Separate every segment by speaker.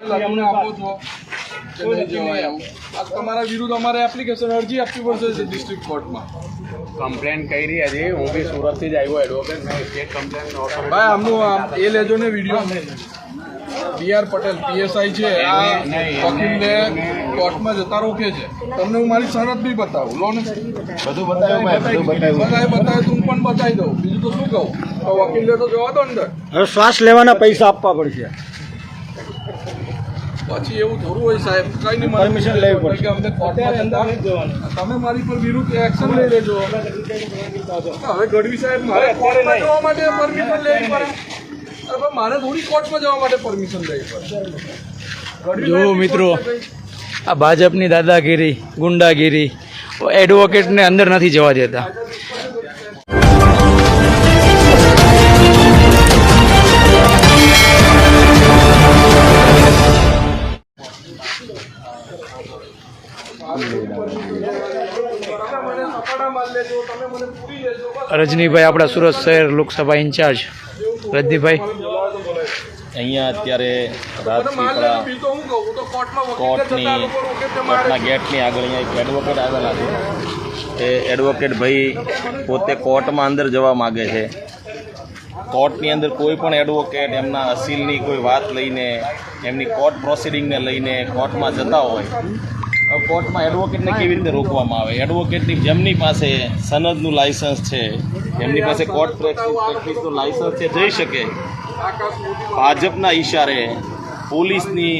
Speaker 1: અમને આપો છો. કે નહીં જવાય આવું આ તમારા વિરુદ્ધ અમારે એપ્લિકેશન અરજી આપવી પડશે ડિસ્ટ્રિક્ટ કોર્ટમાં
Speaker 2: કમ્પ્લેન કરી હતી હું બી સુરતથી જ આવ્યો એડવોકેટ મેં સ્ટેટ કમ્પ્લેન
Speaker 1: ભાઈ આમનું એ લેજો ને video B R Patel PSI છે. આ વકીલને કોર્ટમાં જતા રોકે છે. તમને હું મારી શરત બી બતાવું. લો ને.
Speaker 2: બધું બતાવ્યું મેં બધું બતાવ્યું
Speaker 1: તો હું પણ બતાવી દઉં. બીજું તો શું કહું? તો વકીલને તો જવા દો અંદર.
Speaker 3: શ્વાસ લેવાના પૈસા આપવા પડશે.
Speaker 1: પછી એવું થોડું હોય સાહેબ કઈ નહીં
Speaker 3: પરમિશન લેવી પડશે.
Speaker 1: કે અમને કોર્ટમાં તમે મારી પર વિરુદ્ધ એક્શન લઈ લેજો. હવે ગઢવી સાહેબ મારે કોર્ટમાં જવા માટે પરમિશન લેવી પડે. મારે થોડી કોર્ટમાં જવા માટે પરમિશન લેવી પડે.
Speaker 4: જો મિત્રો આ ભાજપની દાદાગીરી ગુંડાગીરી એડવોકેટને અંદર નથી જવા દેતા. રજનીભાઈ, આપણા સુરત શહેર લોકસભા ઇન્ચાર્જ. રજનીભાઈ.
Speaker 5: અહીંયા અત્યારે રાજપીપળા કોર્ટની કોર્ટના ગેટની આગળ અહીંયા એક એડવોકેટ આવેલા છે. એ એડવોકેટ ભાઈ પોતે કોર્ટમાં અંદર જવા માગે છે. કોર્ટની અંદર કોઈ પણ એડવોકેટ એમના અસીલની કોઈ વાત લઈને, એમની કોર્ટ પ્રોસિડિંગને લઈને કોર્ટમાં જતા હોય કોર્ટમાં એડવોકેટને કેવી રીતે રોકવામાં આવે? એડવોકેટની જેમની પાસે સનદનું લાયસન્સ છે, એમની પાસે કોર્ટ પ્રેક્ટિસનું લાયસન્સ છે, જઈ શકે. ભાજપના ઈશારે પોલીસની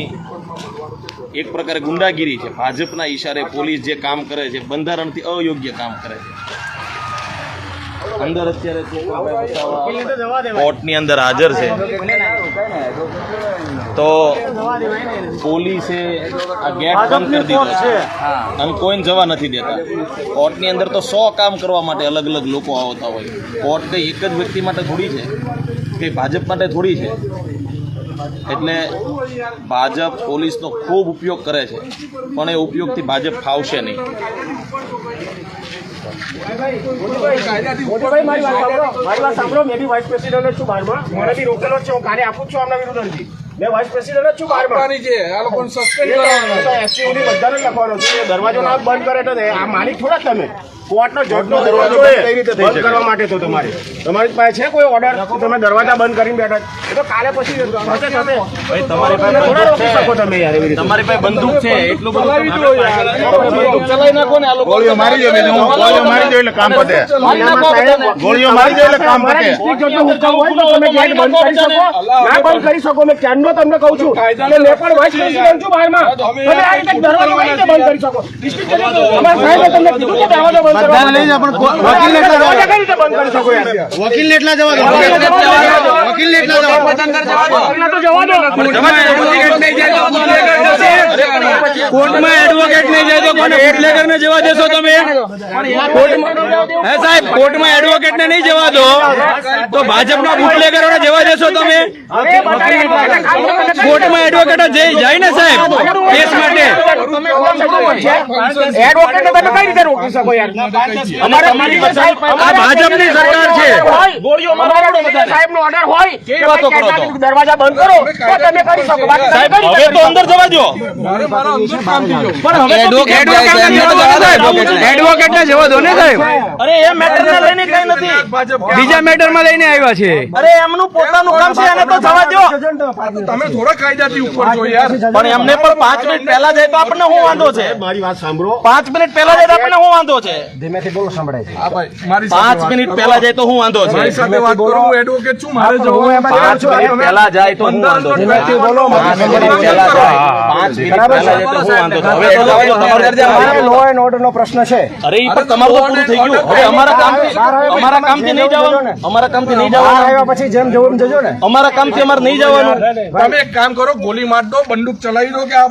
Speaker 5: એક પ્રકારે ગુંડાગીરી છે. ભાજપના ઈશારે પોલીસ જે કામ કરે છે, બંધારણથી અયોગ્ય કામ કરે છે. અંદર અત્યારે કોર્ટની અંદર હાજર છે. તો પોલીસે આ ગેટ બંધ કરી દીધો છે. અને કોઈને જવા નથી દેતા. કોર્ટની અંદર તો સો કામ કરવા માટે અલગ અલગ લોકો આવતા હોય. કોર્ટ કંઈ એક જ વ્યક્તિ માટે થોડી છે? કે ભાજપ માટે થોડી છે? એટલે ભાજપ પોલીસનો ખૂબ ઉપયોગ કરે છે. પણ એ ઉપયોગથી ભાજપ ફાવશે નહીં.
Speaker 3: મોટેભાઈ મારી વાત સાંભળો મારી રોકેલો છે હું કાલે આપું છું આમના વિરુદ્ધ અરજી મેં વાઇસ પ્રેસિડેન્ટ
Speaker 1: આ લોકોને સસ્પેન્ડ
Speaker 3: દરવાજો ના બંધ કરે તો આ માલિક થોડા તમે કોર્ટનો જજનો દરવાજો એ બંધ કરવા માટે તો તમારે. તમારી પાસે છે કોઈ ઓર્ડર તમે દરવાજા બંધ કરીને બેઠા એ તો કાલે પછી થશે થશે.
Speaker 5: ભાઈ તમારી પાસે
Speaker 3: થોડા રોકી શકો તમે યાર એવી રીતે.
Speaker 5: તમારી પાસે બંદૂક છે. એટલું બધું
Speaker 1: ચલાવી દો યાર.
Speaker 5: તમે નાખો ને આ લોકો.
Speaker 6: ગોળીઓ મારી દો હું ગોળીઓ મારી દો એટલે કામ પતે. ગોળીઓ મારી દો એટલે કામ પતે.
Speaker 3: હુકમ હોય તો તમે ગેટ બંધ કરી શકો. ના બંધ કરી શકો મેં ક્યારનો તમને કહું છું. કે લેપર પણ વાઇસ પ્રેસિડેન્ટ છું બહારમાં. તમે આ રીતે દરવાજો બંધ કરી શકો? ડિસ્ટ્રિક્ટ અમારા સાહેબે તમને કીધું કે દરવાજો બંધ કરવા
Speaker 6: લઈ જા પણ વકીલ એટલા જવા
Speaker 3: વકીલ બંધ
Speaker 6: એટલા જવા દો વકીલને એટલા જવા દો.
Speaker 3: જવા દો
Speaker 4: કોર્ટમાં એડવોકેટ નહીં જાય તો કોને બુટલેગર ને જવા દેશો તમે. હે સાહેબ કોર્ટમાં એડવોકેટ ને નહીં જવા દો. તો ભાજપના બુટલેગરો ને જવા દેશો તમે. કોર્ટમાં એડવોકેટ જાય ને સાહેબ કેસ માટે.
Speaker 3: એડવોકેટને તમે કઈ રીતે રોકી શકો યાર? અમારે તમારી સાહેબ
Speaker 4: આ ભાજપની સરકાર છે
Speaker 3: ગોળીઓ મારવાનો સાહેબનો ઓર્ડર હોય કે ભાઈ ક્યાંક દરવાજા બંધ કરો તો તમે કરી શકો. સાહેબ
Speaker 5: હવે તો અંદર જવા દો
Speaker 1: મારે મારા અંદર
Speaker 4: એડવોકેટ ને જવા દો ને સાહેબ?
Speaker 5: અરે એ મેટર ને લઈને કઈ નથી.
Speaker 4: બીજા મેટરમાં લઈને આવ્યા છે.
Speaker 5: અરે એમનું પોતાનું કામ છે એને તો જવા દો
Speaker 1: તમે થોડા કાયદાથી ઉપર યાર.
Speaker 5: પણ એમને પણ પાંચ મિનિટ પહેલા જાય તો આપણને શું વાંધો છે
Speaker 3: મારી વાત સાંભળો.
Speaker 5: પાંચ મિનિટ પહેલા જાય તો આપણને શું વાંધો છે?
Speaker 3: ધીમેથી બોલો સંભળાય છે.
Speaker 1: હા ભાઈ મારી સાથે
Speaker 5: પાંચ મિનિટ પહેલા જાય તો હું વાંધો છે.
Speaker 1: મારી સાથે વાત કરો હું એડવોકેટ છું મારે જવું
Speaker 3: હું એમાં
Speaker 5: પાંચ મિનિટ પહેલા જાય તો હું વાંધો છે.
Speaker 3: ધીમેથી બોલો
Speaker 5: પાંચ મિનિટ પહેલા જાય. પાંચ મિનિટ પહેલા જાય તો હું વાંધો છે. હવે તો જવા દો, તમારે ઘર જવા
Speaker 3: લો એન્ડ ઓર્ડર નો પ્રશ્ન છે.
Speaker 5: અરે ઈ પણ તમારું તો પૂરું થઈ ગયું. હવે અમારા કામથી અમારા કામથી નહીં જવાનું. અમારા કામથી નહીં જવાનું.
Speaker 3: આવ્યા પછી જેમ જવું એમ જજો ને.
Speaker 5: અમારા કામથી અમારે નહીં જવાનું.
Speaker 1: તમે એક કામ કરો ગોલી માર દો બંદૂક ચલાવી દો કે આ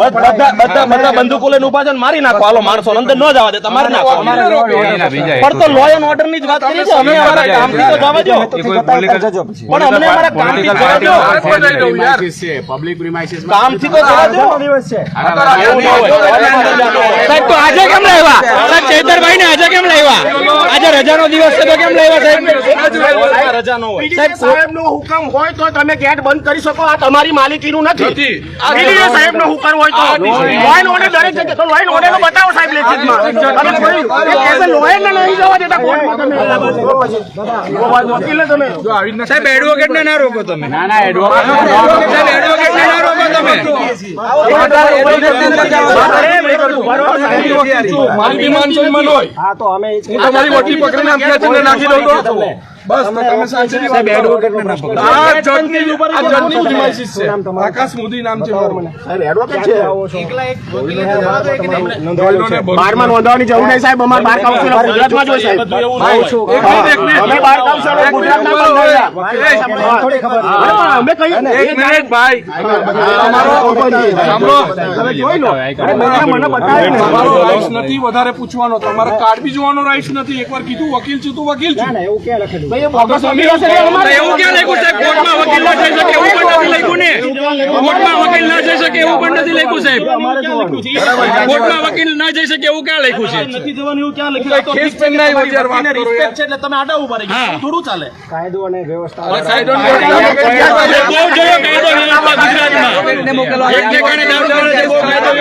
Speaker 5: બધા બધા બધા બંદૂકો લઈને ઊભા છે મારી નાખો. હાલો માણસો અંદર ન જવા દે તમારે નાખો. પણ તો લો એન્ડ ઓર્ડરની જ વાત કરી છે. અમે અમારા કામથી તો જવા દો. પણ અમને અમારા કામથી જવા દો.
Speaker 1: મારે બજાવી દઉં યાર.
Speaker 2: પબ્લિક પ્રિમાઇસીસ
Speaker 5: કામથી તો જવા દો.
Speaker 3: આજનો દિવસ છે.
Speaker 1: આ
Speaker 4: સાહેબ તો આજે કેમ લાવ્યા? સાહેબ ચૈતરભાઈ ને આજે કેમ લાવ્યા? આજે રજાનો દિવસ છે તો કેમ લાવ્યા સાહેબ?
Speaker 3: સાહેબ નો હુકમ હોય તો તમે ગેટ બંધ કરી શકો. આ તમારી માલિકીનું નથી. સાહેબ નો હુકમ હોય તો. લાઈન ઓર્ડર દરેક જગ્યાએ તો લોયન ઓર્ડર બતાવો સાહેબ લેખિતમાં.
Speaker 4: સાહેબ એડવોકેટ ને ના રોકો તમે.
Speaker 2: ના ના એડવોકેટ
Speaker 4: સાહેબ એડવોકેટ ને ના રોકો તમે.
Speaker 1: માનવી માન સન્માન હોય. હું તમારી વટી પકડીને આમ ખેંચીને નાખી દઉં તો? બસ તો તમે સાચી વાત કરો. આ જજની આ જજની ઉજમાઈશી છે. આકાશ મોદી નામ છે મારું.
Speaker 3: સાહેબ એડવોકેટ છે?
Speaker 1: નોંધાયેલોને ભરું.
Speaker 3: બારમાં નોંધાવવાની જરૂર નહીં સાહેબ. અમાર બાર કાઉન્સિલર ગુજરાતમાં જ હોય. સાહેબ
Speaker 1: એક મિનિટ, એક મિનિટ.
Speaker 3: અમે બાર કાઉન્સિલ
Speaker 1: એક
Speaker 3: ગુજરાતના પણ
Speaker 1: બોલો, થોડી ખબર.
Speaker 3: પણ અમે કહીએ
Speaker 1: એક મિનિટ ભાઈ. અમારો સાંભળો
Speaker 3: તમે જોઈ લો. મને બતાવી ને.
Speaker 1: તમારો રાઈટ્સ નથી વધારે પૂછવાનો. તમારે કાર્ડ બી જોવાનો રાઈટ્સ નથી. એકવાર કીધું વકીલ છું તું વકીલ છું
Speaker 3: ના ના એવું બોગસ વકીલ અમારે.
Speaker 4: એવું ક્યાં લખ્યું સાહેબ કોર્ટમાં વકીલ ના જઈ શકે એવું પણ નથી લખ્યું ને? કોર્ટમાં વકીલ ના જઈ શકે એવું પણ નથી લખ્યું સાહેબ. કોર્ટમાં વકીલ ના જઈ શકે એવું ક્યાં લખ્યું છે?
Speaker 1: કેસ પેન ના આવ્યો જ્યારે વાત કરો યાર.
Speaker 4: હા.
Speaker 1: કાયદો અને
Speaker 4: બહુ જોયો કાયદો વ્યવસ્થા. ગુજરાતમાં. એક ઠેકાણે દારૂ મળે છે, બહુ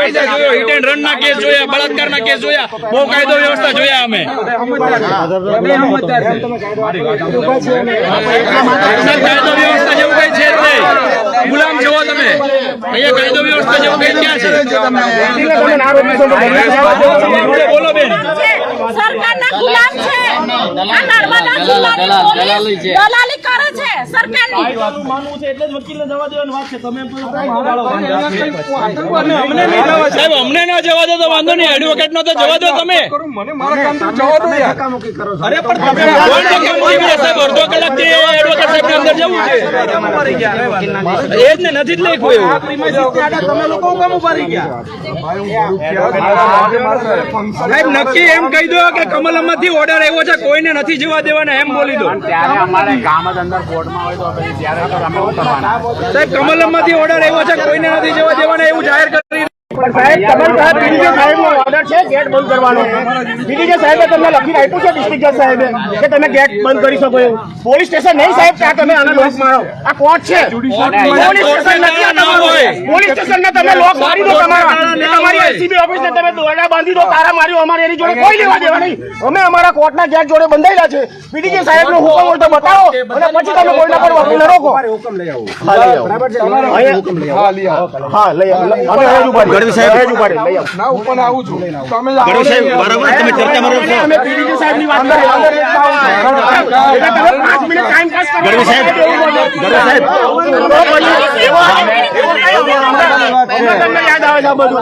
Speaker 4: કાયદો જોયો હિટ એન્ડ રન ના કેસ જોયા બળાત્કારના કેસ જોયા બહુ કાયદો વ્યવસ્થા જોયા અમે. કાયદો વ્યવસ્થા જેવું કઈ છે નહીં. ગુલામ છો તમે. અહીંયા કાયદો વ્યવસ્થા જેવું કઈ ક્યાં છે? બોલો બેન.
Speaker 7: સરકારના ગુલામ છે. આ નર્મદા જિલ્લાની પોલીસ દલાલી કરે છે સરકારની.
Speaker 4: સાહેબ અમને ના જવા દો તો વાંધો નહીં. એડવોકેટ નો તો જવા દો તમે
Speaker 1: કરું મને મારા કામ જવા દો યાર.
Speaker 4: કોણ તો સાહેબ અડધો કલાકથી એડવોકેટ સાહેબ અંદર જવું છે એ જ ને નથી જ લખ્યું એવું. સાહેબ નક્કી એમ કહી દો કે કમલમથી ઓર્ડર આવ્યો છે કોઈને નથી જવા દેવાના એમ બોલી દો.
Speaker 2: ત્યારે અમારે કામ જ અંદર કોર્ટમાં હોય તો પછી ત્યારે તો અમે શું કરવાના?
Speaker 4: સાહેબ કમલમમાંથી ઓર્ડર આવ્યો છે કોઈને નથી જવા દેવાના એવું જાહેર કરી
Speaker 3: પણ સાહેબ તમારી પાસે પીડીજે સાહેબનો ઓર્ડર છે ગેટ બંધ કરવાનો પીડીજે સાહેબે તમને લખીને આપ્યું છે ડિસ્ટ્રિક્ટ જજ સાહેબે કે તમે ગેટ બંધ કરી શકો એવું? પોલીસ સ્ટેશન નહીં સાહેબ ત્યાં તમે આને લોક મારો. આ કોર્ટ છે. પોલીસ સ્ટેશન નથી આ તમારું. પોલીસ સ્ટેશનને તમે લોક મારી દો તમારા. એલસીબી ઓફિસને તમે દોરડા બાંધી દો તારા માર્યો અમારે એની જોડે કોઈ લેવા દેવા નહીં. અમે અમારા કોર્ટના ગેટ જોડે બંધાયેલા છે. પીડીજે સાહેબનો હુકમ હોય તો બતાવો અને પછી તમે કોઈના પર વકીલને રોકો. હા લઈ આવો.
Speaker 1: હા લઈ આવો.
Speaker 3: હા લઈ આવો. અમે હવે જ ઊભા રહીએ. હવે જ ઊભા લઈ આવો.
Speaker 1: ના ઉપર આવું છું. તમે જ આવો.
Speaker 3: અમે- અમે પીડીજી સાહેબની વાત કરી એક આવો એટલે તમે 5 મિનિટ ટાઈમ પાસ કરો. ગઢવી સાહેબ. તમને યાદ આવે છે બધું.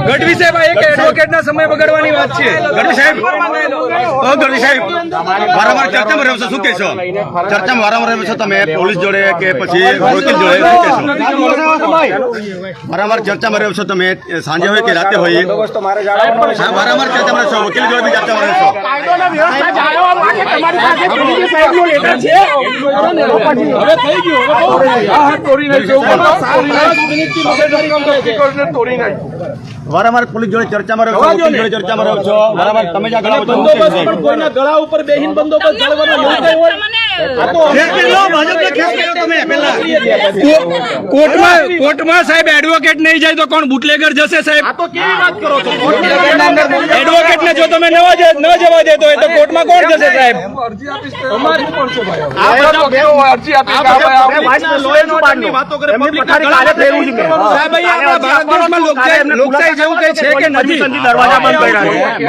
Speaker 4: ગઢવી સાહેબ આ એક એડવોકેટ ના સમય બગાડવાની વાત છે ગઢવી સાહેબ
Speaker 6: ઓ ગઢવી સાહેબ વારંવાર ચર્ચામાં રહ્યો છો શું કહેશો ચર્ચામાં વારંવાર રહ્યો છો તમે પોલીસ જોડે કે પછી વકીલ જોડે શું કહેશો વારંવાર ચર્ચામાં રહ્યો છો તમે સાંજે હોય કે રાતે હોય હા વારંવાર ચર્ચામાં રહેશો વકીલ જોડે બી ચર્ચામાં
Speaker 1: તોડી નાખ્યું
Speaker 6: વારંવાર પોલીસ જોડે ચર્ચામાં રહ્યો છો જોડે ચર્ચામાં રહ્યો છો. વારંવાર તમે જ આગળ આવો છો વકીલ
Speaker 7: કોઈના ગળા ઉપર બેહીન બંદોબસ્ત
Speaker 4: કોર્ટમાં કોર્ટમાં સાહેબ એડવોકેટ નહીં જાય તો કોણ બુટલેગર જશે સાહેબ
Speaker 3: તો કેવી વાત કરો છો
Speaker 4: એડવોકેટ ને જો તમે ન જવા દેતો હોય તો કોર્ટમાં કોણ જશે સાહેબ લોકશાહી જેવું કઈ છે કે નથી
Speaker 3: દરવાજા બંધ કર્યા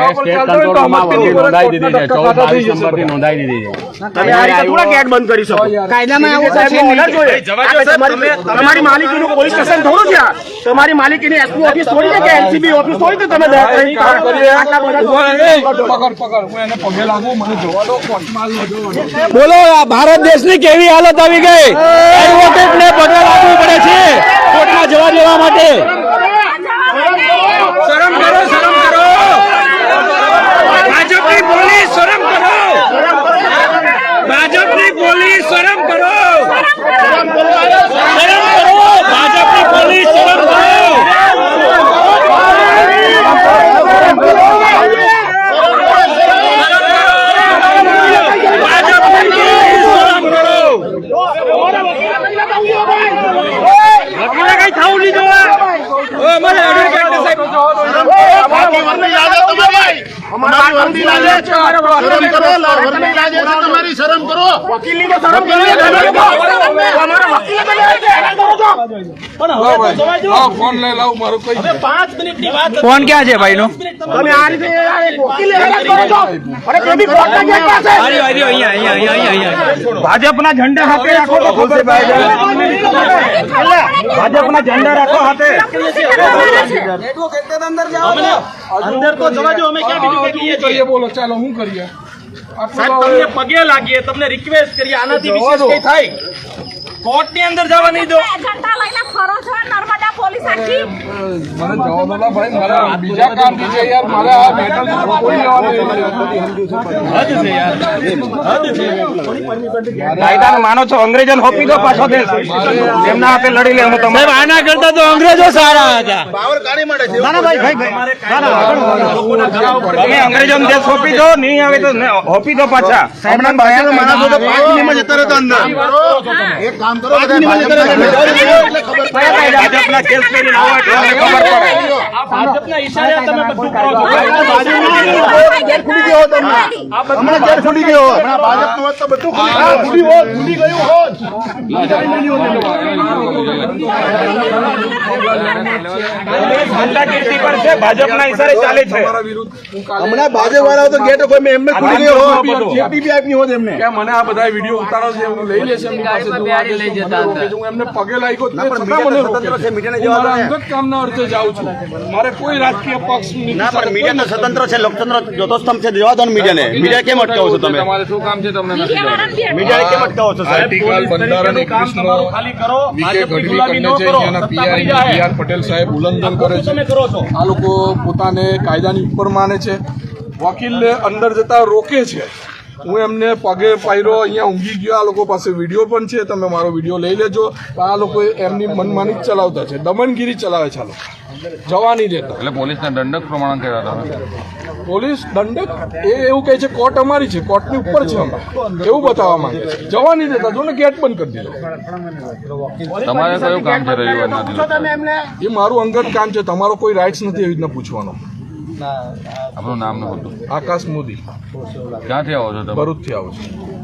Speaker 2: નોંધાઈ દીધી છે
Speaker 3: થોડા ગેટ બંધ કરી શકો? કાયદામાં આવું સાહેબ ઓર્ડર જોઈએ. તમારી માલિકીનું પોલીસ સ્ટેશન થોડું છે તમારી માલિકીની એસપી ઓફિસ થોડી છે કે એલસીબી ઓફિસ થોડી છે તમે દયા કરીને
Speaker 1: પકડ પકડ. હું એને પગે લાગુ મને જોવા દો કોર્ટમાં
Speaker 4: બોલો ભારત દેશની કેવી હાલત આવી ગઈ? એડવોકેટને પગે લાગવું પડે છે કોર્ટમાં જવા દેવા માટે. શરમ કરો શરમ કરો. પાંચ
Speaker 3: વર્દી બોલી શરમ કરો. શરમ કરો. શરમ કરો લાવરની છે તમારી શરમ કરો. વકીલની તો શરમ કરો અમારા વકીલ પણ
Speaker 1: હવે ભાઈ લાવો ફોન લઈ લાવ મારો કઈ હવે
Speaker 3: 5 મિનિટની વાત
Speaker 4: ફોન ક્યાં છે ભાઈનો?
Speaker 3: તમે આ રીતે વકીલે હેરાન કરો છો. અરે તે બી કોર્ટના ગેટ પાસે
Speaker 4: અરે આર્યો અહીંયા અહીંયા અહીંયા અહીંયા
Speaker 3: ભાજપના ઝંડા હાથે રાખો તો ખબર પડે. ભાજપના ઝંડા રાખો હાથે. અંદર તો જવા જો અમે ક્યાં બીજું કહીએ છીએ?
Speaker 1: બોલો ચાલો શું કરીએ?
Speaker 3: સાહેબ તમને પગે લાગીએ તમને રિક્વેસ્ટ કરીએ આનાથી વિશેષ કઈ થાય? કોર્ટની અંદર જવા નહીં દો.
Speaker 7: એજન્ડા લઈને ફરો છો નર્મદા પોલીસ આખી?
Speaker 1: મને જવા દો ભાઈ મારા બીજા કામ છે યાર મારે આ મેટલ કોઈ લેવાનું
Speaker 3: કાયદાને માનો છો અંગ્રેજોને હોપી દો પાછો દેશ એમના હાથે લડી લે હું તમે
Speaker 4: આના કરતા તો અંગ્રેજો સારા હતા.
Speaker 3: તમે અંગ્રેજોને દેશ હોપી દો નહીં આવે તો હોપી દો પાછા. સાહેબના બાયાનો માણસ તો પાંચ મિનિટમાં જતા રહેતો અંદર. એક કામ કરો ભાજપના કેસ કરીને આવો એટલે અમને ખબર પડે. ભાજપના ઈશારે તમે બધું કરો. છો
Speaker 7: ખુલી ગયો તમને
Speaker 3: હમણાં ગેટ ખુલી ગયો હમણાં ભાજપનું હોત તો બધું ખુલી હોત ખુલી ગયું હોત. ગુંડાગીરી પર છે ભાજપના ઈશારે ચાલે છે.
Speaker 6: હમણાં ભાજપ વાળા તો ગેટ મેં એમને ખુલી ગયો હોત. આપી હોત એમને.
Speaker 1: મને આ બધા વીડિયો ઉતારો છે લઈ લેશે એમને પગે લાગ્યો અંગત કામના અર્થે જાઉં છું. મારે કોઈ રાજકીય પક્ષ
Speaker 6: ના પણ મીડિયા સ્વતંત્ર છે લોકતંત્ર જોતો સ્તંભ છે જવા દો મીડિયાને. મીડિયા કેમ અટકાવો છો તમે?
Speaker 1: તમારે શું કામ છે તમને નથી
Speaker 7: મીડિયાવાળાને બી
Speaker 6: મીડિયાને કેમ અટકાવો છો સાહેબ?
Speaker 1: આર્ટિકલ બંધારણ
Speaker 3: ખાલી કરો.
Speaker 1: પટેલ ઉલ્લંઘન કરો છો. આ લોકો પોતાને કાયદાની ઉપર માને છે. વકીલને અંદર જતા રોકે છે. હું એમને પગે પાયરો અહીંયા ઊંઘી ગયો. આ લોકો પાસે વીડિયો પણ છે. તમે મારો વીડિયો લઈ લેજો. આ લોકો એમની મનમાની જ ચલાવતા છે. દમનગીરી ચલાવે છે આ લોકો. જવા નહીં દેતા.
Speaker 2: એટલે પોલીસને દંડક પ્રમાણે કર્યા તમે
Speaker 1: પોલીસ દંડક? એ એવું કહે છે કોર્ટ અમારી છે. કોર્ટની ઉપર છે અમે. એવું બતાવવા માંગે છે. જવા નહીં દેતા. જો ને ગેટ બંધ કરી દીધો.
Speaker 2: તમારે કયું કામ છે રવિવારના
Speaker 1: એ મારું અંગત કામ છે. તમારો કોઈ રાઇટ્સ નથી એવી રીતના પૂછવાનો.
Speaker 2: આપણું નામ ન હતું.
Speaker 1: આકાશ મોદી.
Speaker 2: ક્યાંથી આવો છો તમે?
Speaker 1: ભરૂચથી આવું છું.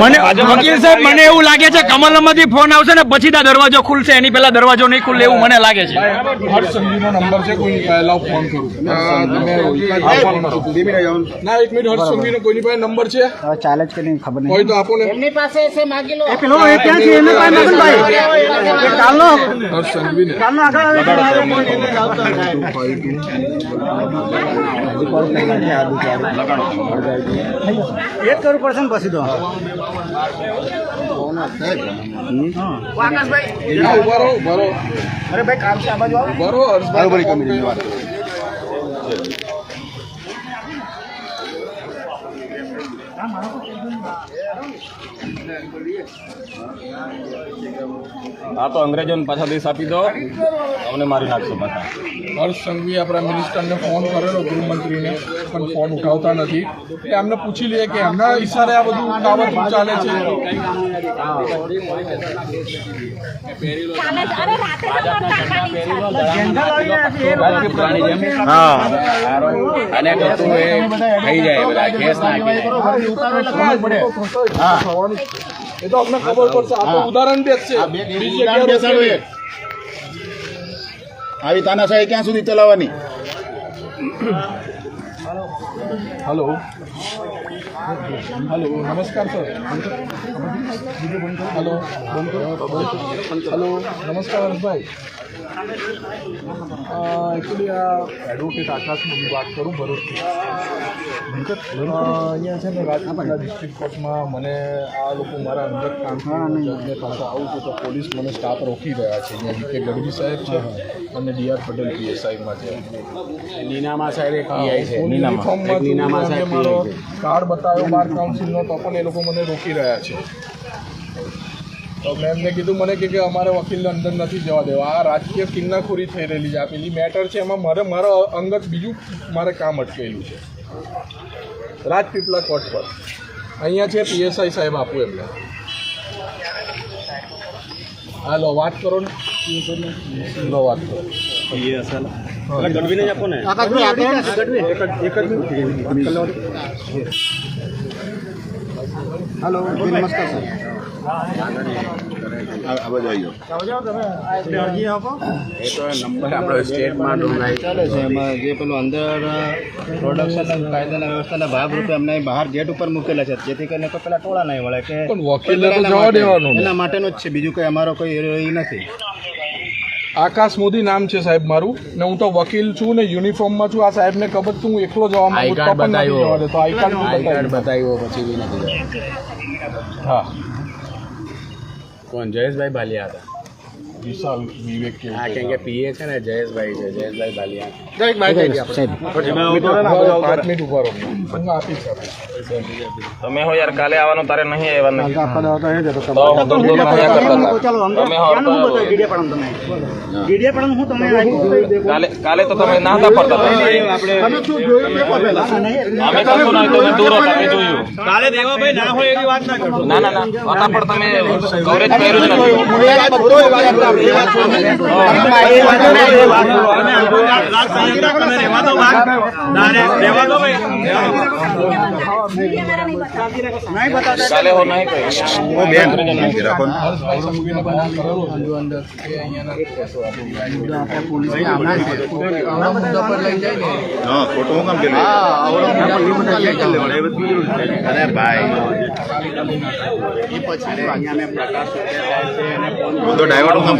Speaker 4: મને વકીલ સાહેબ મને એવું લાગે છે કમલમાંથી ફોન આવશે ને પછી આ દરવાજો ખુલશે. એની પહેલા દરવાજો નહીં ખુલે એવું મને લાગે છે.
Speaker 1: નંબર છે કોઈ પહેલા ફોન કરું આ તમે આપવાનો નથી. ના એક મિનિટ હર્ષ સંઘવીનો કોઈની પાસે નંબર છે?
Speaker 8: ચાલે જ કે નહીં ખબર નહીં.
Speaker 1: હોય તો આપો ને.
Speaker 8: પેલો એ ક્યાં છે? એને પાસે મગનભાઈ. એ કાલનો.
Speaker 1: હર્ષ સંઘવીને.
Speaker 8: કાલનો આગળ એ જ કરવું પડશે ને પછી તો. અરે ભાઈ કામ છે આ બાજુ આવો.
Speaker 1: ઊભા રહો હર્ષભાઈ
Speaker 5: આ તો અંગ્રેજોને પાછા દેશ આપી દો. અમને મારી નાખશો પાછા.
Speaker 1: હર્ષ સંઘવી આપણા મિનિસ્ટરને ફોન કરેલો ગૃહમંત્રીને પણ ફોન ઉઠાવતા નથી. એટલે એમને પૂછી લઈએ કે એમના ઈશારે આ બધું કાવતરું ચાલે છે.
Speaker 5: હા.
Speaker 2: અને એ થઈ જાય બધા કેસ નાખી
Speaker 1: થવાનું હા. છે. એ તો અમને ખબર પડશે. આ તો ઉદાહરણ જ છે. બીજી જગ્યાએ
Speaker 3: આવી તાનાશાહી ક્યાં સુધી ચલાવવાની?
Speaker 1: હલો હલો નમસ્કાર સર હલો હલો નમસ્કાર હર્ષભાઈ એકચ્યુઅલી આ એડવોકેટ આકાશની વાત કરું ભરૂચથી અહીંયા છે ને રાજકોટના ડિસ્ટ્રિક્ટ કોર્ટમાં મને આ લોકો મારા અંદર કામ પાસે આવું છું તો પોલીસ મને સ્ટાફ રોકી રહ્યા છે અહીંયા કે ગઢવી સાહેબ છે અને ડીઆર પટેલ પીએસઆઈમાં છે.
Speaker 2: નીનામાં સાહેબ એક પીઆઈ છે.
Speaker 1: નીનામાં નીનામાં સાહેબ મારો કાર્ડ બતાવ્યો બાર કાઉન્સિલનો તો પણ એ લોકો મને રોકી રહ્યા છે. તો મેં એમને કીધું મને કે કે અમારે વકીલને અંદર નથી જવા દેવા. આ રાજકીય કિન્નાખોરી થઈ રહેલી છે આ પેલી મેટર છે એમાં મારે મારો અંગત બીજું મારે કામ અટકેલું છે. રાજપીપળા કોર્ટ પર. અહીંયા છે પીએસઆઈ સાહેબ આપું એમને. હાલો વાત કરો ને. લો વાત કરો.
Speaker 2: આપણો સ્ટેટમાં ડોંગાઈ ચાલે છે એમાં જે પેલું અંદર પ્રોડક્શન કાયદાના વ્યવસ્થાના ભાગરૂપે અમને બહાર ગેટ ઉપર મૂકેલા છે. જેથી કરીને કોઈ પેલા ટોળા નહીં વળે કે
Speaker 1: પણ વકીલને તો જવા દેવાનું ને.
Speaker 2: એના માટેનું જ છે. બીજું કોઈ અમારો કોઈ એ નથી.
Speaker 1: આકાશ મોદી નામ છે સાહેબ મારું. ને હું તો વકીલ છું ને યુનિફોર્મમાં છું. આ સાહેબને ખબર છે હું એકલો જવા માંગુ તો પણ નથી જવા દેતો આઈ કાર્ડ બતાવ્યો
Speaker 2: પછી બી નથી
Speaker 1: હા.
Speaker 2: કોણ? જયેશભાઈ ભાલિયા હતા.
Speaker 1: વિશાલ વિવેક કે
Speaker 2: હા કેમ કે પીએ છે ને જયેશભાઈ છે જયેશભાઈ બાલિયા.
Speaker 1: પાંચ મિનિટ ઊભા રહો. હું આપીશ
Speaker 5: તમે હો યાર કાલે આવવાનું તારે નહીં આવવાનું
Speaker 8: ત્યાંનું હું તમે ડીડીયાપાડામાં હું આપ્યું.
Speaker 5: કાલે કાલે તો તમે ના હતા પડતા.
Speaker 8: તમે શું જોયું? પેપર પહેલા?
Speaker 5: અમે કશું નહીં તમે દૂર હતા અમે જોયું. કાલે દેવાભાઈ ના હોય એવી વાત ના કરો. ના ના ના. હતા પણ તમે કવરેજ કર્યું જ નથી. કાલે હો નહીં
Speaker 1: છે અંદર એ અહીંયાના જ કહેશો આપણે.
Speaker 6: અરે ભાઈ હું તો ડાયવર્ટ કામ કરું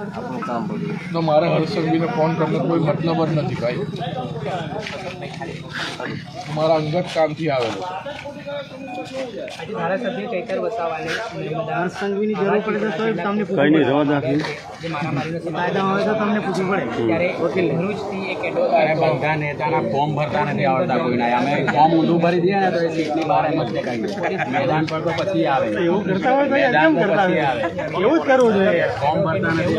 Speaker 1: ઓળખતો કામ બધું. તો મારે હર્ષ સંઘવીને ફોન કરવાનો કોઈ મતલબ જ નથી ભાઈ. મારા અંગત કામથી આવેલો.
Speaker 2: ફોર્મ ભરતા નથી આવડતા કોઈના અમે ફોર્મ ઊંધું ભરી દઈએ ને તો એ સીટની બહાર એમ જ દેખાય. મેદાન પર તો પછી આવે.
Speaker 8: એવું કરતા હોય તો યાર કેમ એવું જ કરવું જોઈએ.
Speaker 2: ફોર્મ ભરતા નથી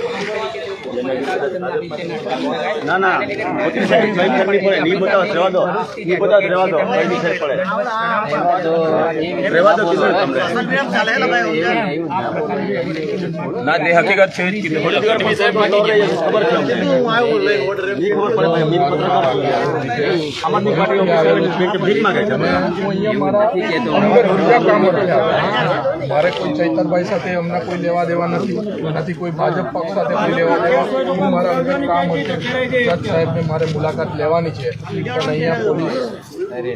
Speaker 6: ના ના વકીલ સાહેબ સહી કરવી પડે. નહીં બતાવો રહેવા દો. નહીં બતાવો રહેવા દો. કઈ નહીં પડે. રહેવા દો કીધું તમને.
Speaker 8: ને
Speaker 5: જે હકીકત છે
Speaker 6: ખબર છે. ખબર પડે માંગે છે.
Speaker 1: મારે કોઈ ચૈતરભાઈ સાથે અમને કોઈ લેવા દેવા નથી. નથી કોઈ ભાજપ પક્ષ સાથે કોઈ લેવા દેવા. હું મારા અંદર કામ હતું જજ સાહેબને મારે મુલાકાત લેવાની છે. પણ અહીંયા પોલીસ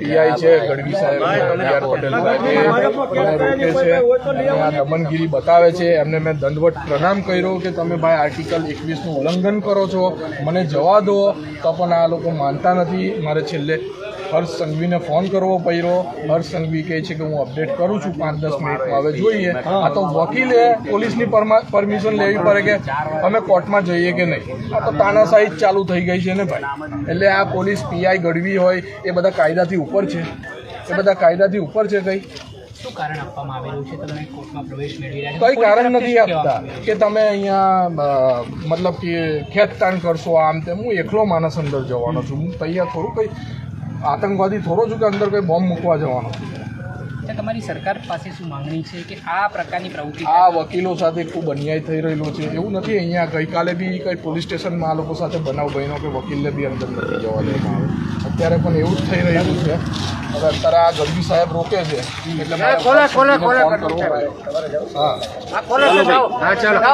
Speaker 1: પીઆઈ છે ગઢવી સાહેબ આર પટેલ સાહેબ મને રોકે છે. અને આ દમનગીરી બતાવે છે એમને મેં દંડવટ પ્રણામ કર્યો કે તમે ભાઈ આર્ટિકલ એકવીસનું ઉલ્લંઘન કરો છો. મને જવા દો. તો પણ આ લોકો માનતા નથી. મારે છેલ્લે હર્ષ સંઘવીને ફોન કરવો પડ્યો. હર્ષ સંઘવી કહે છે કે હું અપડેટ કરું છું પાંચ દસ મિનિટમાં. હવે જોઈએ. આ તો વકીલે પોલીસની પરમિશન લેવી પડે કે અમે કોર્ટમાં જઈએ કે નહીં. આ તો તાનાશાહી જ ચાલુ થઈ ગઈ છે ને ભાઈ. એટલે આ પોલીસ પીઆઈ ગઢવી હોય એ બધા કાયદાથી ઉપર છે. એ બધા કાયદાથી ઉપર છે કંઈ? કઈ કારણ નથી આપતા કે તમે અહીંયા મતલબ કે ખેંચતાણ કરશો આમ તેમ. હું એકલો માણસ અંદર જવાનો છું. હું તૈયાર થોડું કઈ આતંકવાદી થોડો છું કે અંદર કોઈ બોમ્બ મૂકવા જવાનો.
Speaker 9: તો તમારી સરકાર પાસે શું માંગણી છે કે આ પ્રકારની પ્રવૃત્તિ
Speaker 1: આ વકીલો સાથે ખૂબ અન્યાય થઈ રહેલો છે એવું નથી અહીંયા ગઈકાલે બી કંઈ પોલીસ સ્ટેશનમાં આ લોકો સાથે બનાવ બન્યો કે વકીલને બી અંદર નથી જવા દેવામાં આવે અત્યારે પણ એવું જ થઈ રહ્યું છે હવે અત્યારે આ ગઢવી સાહેબ રોકે છે એટલે
Speaker 3: ખોલે, ખોલે, ખોલે
Speaker 1: ફોન કરવો પડે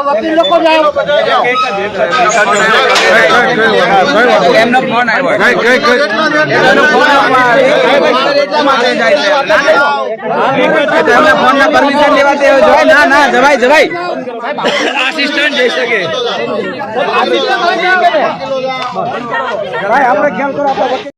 Speaker 3: વકીલ લોકો જાય
Speaker 4: એમનો ફોન આવ્યો એમને ફોન ના પરમિશન લેવા તે જવાય ના ના જવાય જવાય. આસિસ્ટન્ટ જઈ શકે.
Speaker 3: ભાઈ આપણે ખ્યાલ કરો આપણા